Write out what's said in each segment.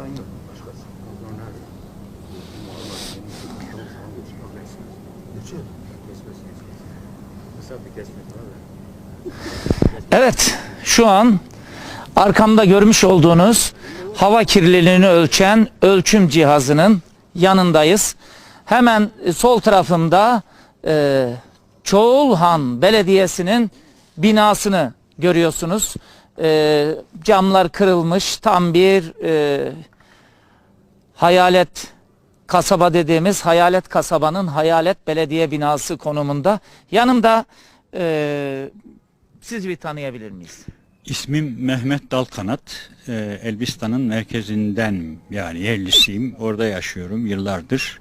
Oradan yok. Başkası. Oradan nerede? Evet, şu an arkamda görmüş olduğunuz hava kirliliğini ölçen ölçüm cihazının yanındayız. Hemen sol tarafımda e, Çoğulhan Belediyesi'nin binasını görüyorsunuz. E, camlar kırılmış, tam bir e, hayalet kasaba dediğimiz hayalet kasabanın hayalet belediye binası konumunda. Yanımda e, siz bir tanıyabilir miyiz? İsmim Mehmet Dalkanat. Ee, Elbistan'ın merkezinden yani yerlisiyim. Orada yaşıyorum yıllardır.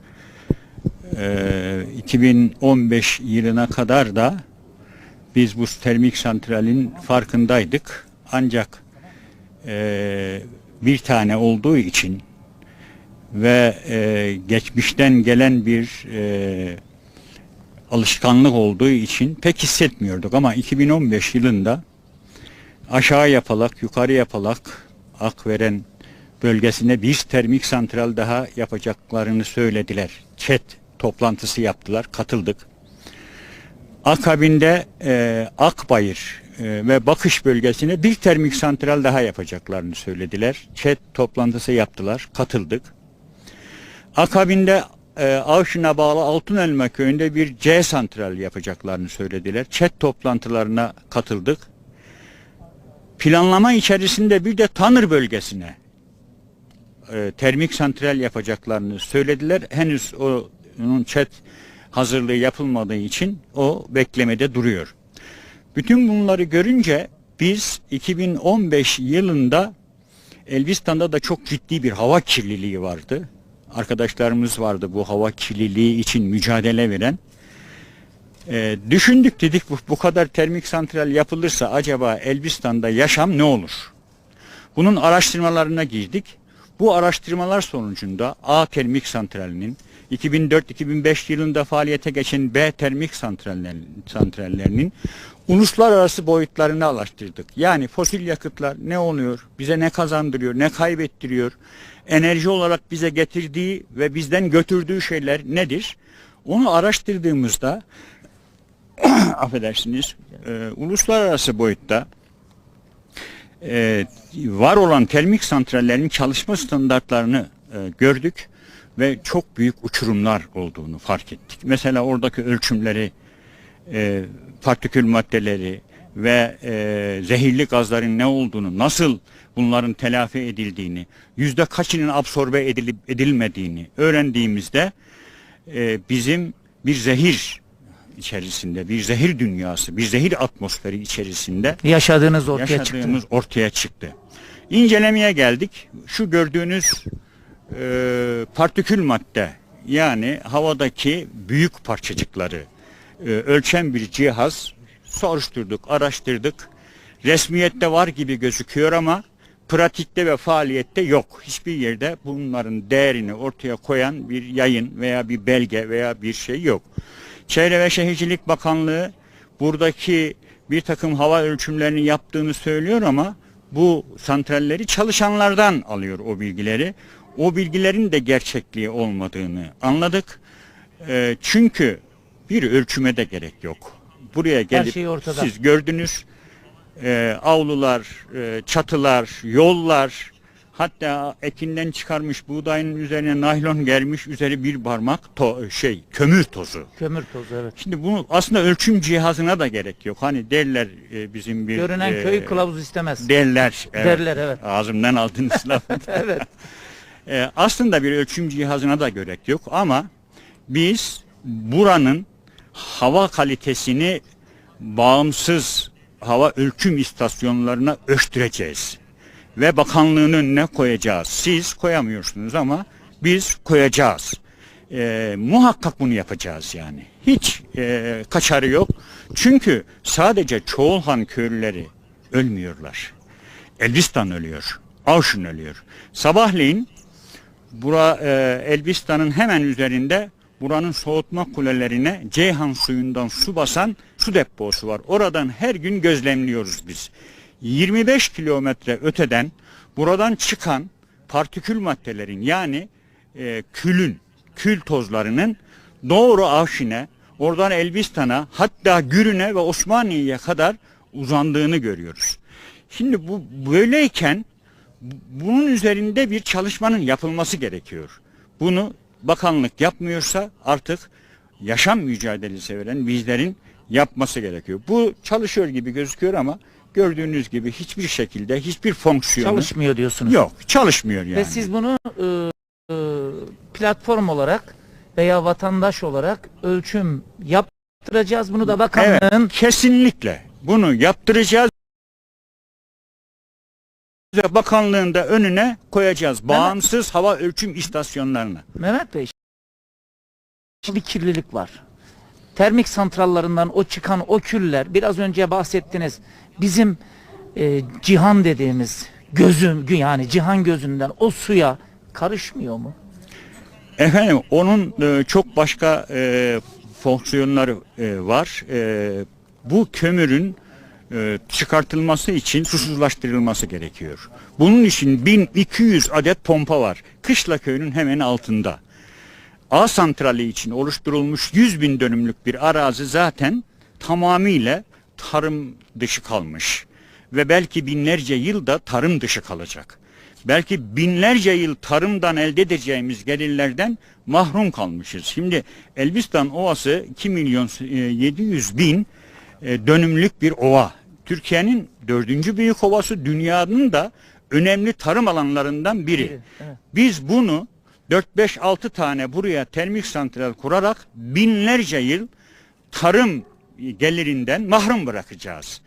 Ee, 2015 yılına kadar da biz bu termik santralin farkındaydık. Ancak e, bir tane olduğu için ve e, geçmişten gelen bir e, alışkanlık olduğu için pek hissetmiyorduk ama 2015 yılında aşağı yapalak, yukarı yapalak Akveren bölgesine bir termik santral daha yapacaklarını söylediler. Çet toplantısı yaptılar, katıldık. Akabinde e, Akbayır e, ve Bakış bölgesine bir termik santral daha yapacaklarını söylediler. Çet toplantısı yaptılar, katıldık. Akabinde e, Avşin'e bağlı Altınelma köyünde bir C santral yapacaklarını söylediler. Çet toplantılarına katıldık. Planlama içerisinde bir de Tanır bölgesine e, termik santral yapacaklarını söylediler. Henüz o onun çet hazırlığı yapılmadığı için o beklemede duruyor. Bütün bunları görünce biz 2015 yılında Elbistan'da da çok ciddi bir hava kirliliği vardı. Arkadaşlarımız vardı bu hava kirliliği için mücadele veren. Ee, düşündük dedik bu, bu kadar termik santral yapılırsa acaba Elbistan'da yaşam ne olur? Bunun araştırmalarına girdik. Bu araştırmalar sonucunda A termik santralinin 2004-2005 yılında faaliyete geçen B termik santrallerinin uluslararası boyutlarını araştırdık. Yani fosil yakıtlar ne oluyor, bize ne kazandırıyor, ne kaybettiriyor, enerji olarak bize getirdiği ve bizden götürdüğü şeyler nedir? Onu araştırdığımızda affedersiniz e, uluslararası boyutta e, var olan termik santrallerin çalışma standartlarını e, gördük ve çok büyük uçurumlar olduğunu fark ettik. Mesela oradaki ölçümleri, e, partikül maddeleri ve e, zehirli gazların ne olduğunu, nasıl bunların telafi edildiğini, yüzde kaçının absorbe edilip edilmediğini öğrendiğimizde e, bizim bir zehir içerisinde, bir zehir dünyası, bir zehir atmosferi içerisinde Yaşadığınız ortaya yaşadığımız çıktı. ortaya çıktı. İncelemeye geldik. Şu gördüğünüz e, partikül madde yani havadaki büyük parçacıkları e, ölçen bir cihaz soruşturduk, araştırdık. Resmiyette var gibi gözüküyor ama pratikte ve faaliyette yok. Hiçbir yerde bunların değerini ortaya koyan bir yayın veya bir belge veya bir şey yok. Çevre ve Şehircilik Bakanlığı buradaki bir takım hava ölçümlerini yaptığını söylüyor ama bu santralleri çalışanlardan alıyor o bilgileri. O bilgilerin de gerçekliği olmadığını anladık. Ee, çünkü bir ölçüme de gerek yok. Buraya gelip şey ortada. siz gördünüz e, avlular, e, çatılar, yollar, hatta ekinden çıkarmış buğdayın üzerine naylon gelmiş, üzeri bir parmak to- şey kömür tozu. Kömür tozu evet. Şimdi bunu aslında ölçüm cihazına da gerek yok. Hani derler e, bizim bir Görünen e, köyü kılavuz istemez. derler. Evet. Derler evet. Ağzımdan aldınız lafı. evet. E, aslında bir ölçüm cihazına da gerek yok ama biz buranın hava kalitesini bağımsız hava ölçüm istasyonlarına ölçtüreceğiz. Ve bakanlığın önüne koyacağız. Siz koyamıyorsunuz ama biz koyacağız. E, muhakkak bunu yapacağız yani. Hiç e, kaçarı yok. Çünkü sadece Çoğulhan köylüleri ölmüyorlar. Elbistan ölüyor. Avşin ölüyor. Sabahleyin Bura e, Elbistan'ın hemen üzerinde buranın soğutma kulelerine Ceyhan suyundan su basan su deposu var. Oradan her gün gözlemliyoruz biz. 25 kilometre öteden buradan çıkan partikül maddelerin yani e, külün, kül tozlarının doğru Avşin'e, oradan Elbistan'a, hatta Gürün'e ve Osmaniye'ye kadar uzandığını görüyoruz. Şimdi bu böyleyken bu- bunun üzerinde bir çalışmanın yapılması gerekiyor. Bunu bakanlık yapmıyorsa artık yaşam mücadelesi veren bizlerin yapması gerekiyor. Bu çalışıyor gibi gözüküyor ama gördüğünüz gibi hiçbir şekilde hiçbir fonksiyonu Çalışmıyor diyorsunuz. yok. Çalışmıyor yani. Ve siz bunu e, e, platform olarak veya vatandaş olarak ölçüm yaptıracağız. Bunu da bakanlığın Evet, kesinlikle bunu yaptıracağız. Ve Bakanlığın da önüne koyacağız. Bağımsız hava ölçüm istasyonlarını. Mehmet Bey bir kirlilik var. Termik santrallarından o çıkan o küller biraz önce bahsettiniz. Bizim e, cihan dediğimiz gözüm yani cihan gözünden o suya karışmıyor mu? Efendim onun e, çok başka e, fonksiyonları e, var. E, bu kömürün çıkartılması için susuzlaştırılması gerekiyor. Bunun için 1200 adet pompa var. Kışla köyünün hemen altında. A santrali için oluşturulmuş 100 bin dönümlük bir arazi zaten tamamıyla tarım dışı kalmış. Ve belki binlerce yılda tarım dışı kalacak. Belki binlerce yıl tarımdan elde edeceğimiz gelirlerden mahrum kalmışız. Şimdi Elbistan Ovası 2 milyon e, 700 bin e, dönümlük bir ova. Türkiye'nin dördüncü büyük ovası dünyanın da önemli tarım alanlarından biri. Biri, evet. Biz bunu 4-5-6 tane buraya termik santral kurarak binlerce yıl tarım gelirinden mahrum bırakacağız.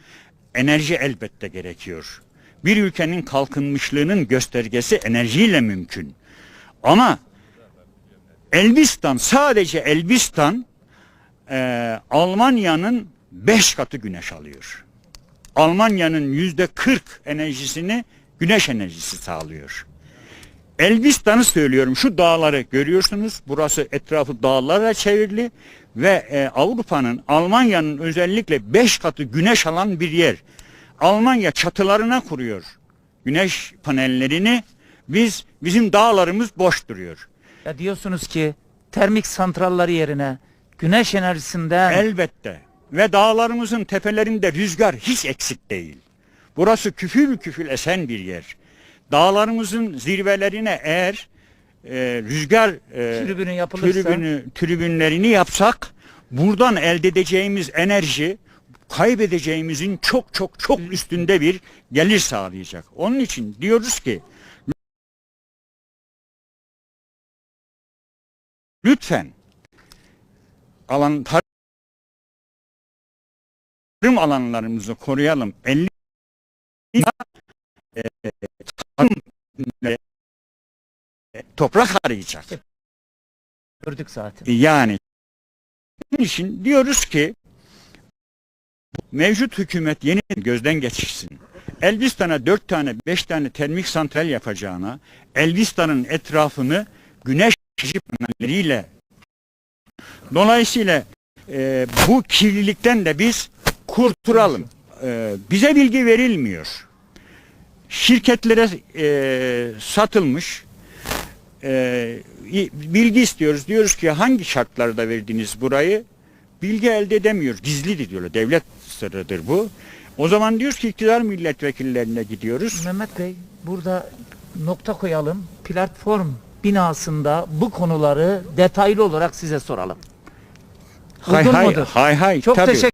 Enerji elbette gerekiyor. Bir ülkenin kalkınmışlığının göstergesi enerjiyle mümkün. Ama Elbistan sadece Elbistan eee, Almanya'nın 5 katı güneş alıyor. Almanya'nın yüzde 40 enerjisini güneş enerjisi sağlıyor. Elbistan'ı söylüyorum. Şu dağları görüyorsunuz. Burası etrafı dağlarla çevrili ve e, Avrupa'nın, Almanya'nın özellikle 5 katı güneş alan bir yer. Almanya çatılarına kuruyor güneş panellerini. Biz bizim dağlarımız boş duruyor. Ya diyorsunuz ki termik santralları yerine güneş enerjisinden Elbette. Ve dağlarımızın tepelerinde rüzgar hiç eksik değil. Burası küfül küfül esen bir yer. Dağlarımızın zirvelerine eğer e, rüzgar e, Tribünü yapılırsa- tribünü, tribünlerini yapsak buradan elde edeceğimiz enerji kaybedeceğimizin çok çok çok üstünde bir gelir sağlayacak. Onun için diyoruz ki lütfen alan tarım alanlarımızı koruyalım. 50 e, tarım e, toprak arayacak. gördük zaten. Yani bunun için diyoruz ki mevcut hükümet yeni gözden geçirsin. Elbistan'a dört tane beş tane termik santral yapacağına Elbistan'ın etrafını güneş panelleriyle dolayısıyla e, bu kirlilikten de biz kurtulalım. E, bize bilgi verilmiyor. Şirketlere e, satılmış e, bilgi istiyoruz. Diyoruz ki hangi şartlarda verdiniz burayı? Bilgi elde edemiyor. Gizlidir diyorlar. Devlet sırrıdır bu. O zaman diyoruz ki iktidar milletvekillerine gidiyoruz. Mehmet Bey burada nokta koyalım. Platform binasında bu konuları detaylı olarak size soralım. Hay Uygun hay mudur? hay hay Çok tabii. teşekkür